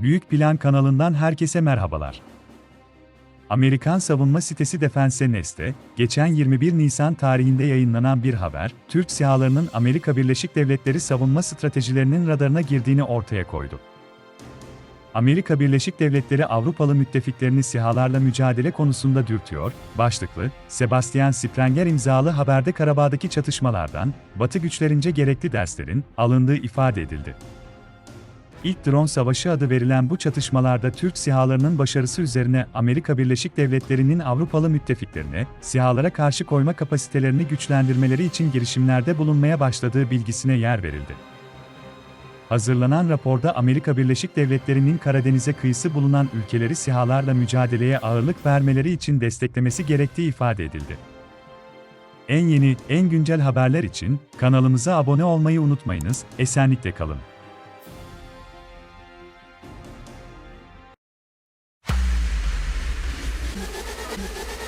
Büyük Plan kanalından herkese merhabalar. Amerikan savunma sitesi Defense Nest'te, geçen 21 Nisan tarihinde yayınlanan bir haber, Türk SİHA'larının Amerika Birleşik Devletleri savunma stratejilerinin radarına girdiğini ortaya koydu. Amerika Birleşik Devletleri Avrupalı müttefiklerini SİHA'larla mücadele konusunda dürtüyor, başlıklı, Sebastian Sprenger imzalı haberde Karabağ'daki çatışmalardan, Batı güçlerince gerekli derslerin alındığı ifade edildi. İlk drone savaşı adı verilen bu çatışmalarda Türk SİHA'larının başarısı üzerine Amerika Birleşik Devletleri'nin Avrupalı müttefiklerine, SİHA'lara karşı koyma kapasitelerini güçlendirmeleri için girişimlerde bulunmaya başladığı bilgisine yer verildi. Hazırlanan raporda Amerika Birleşik Devletleri'nin Karadeniz'e kıyısı bulunan ülkeleri SİHA'larla mücadeleye ağırlık vermeleri için desteklemesi gerektiği ifade edildi. En yeni, en güncel haberler için kanalımıza abone olmayı unutmayınız, esenlikle kalın. you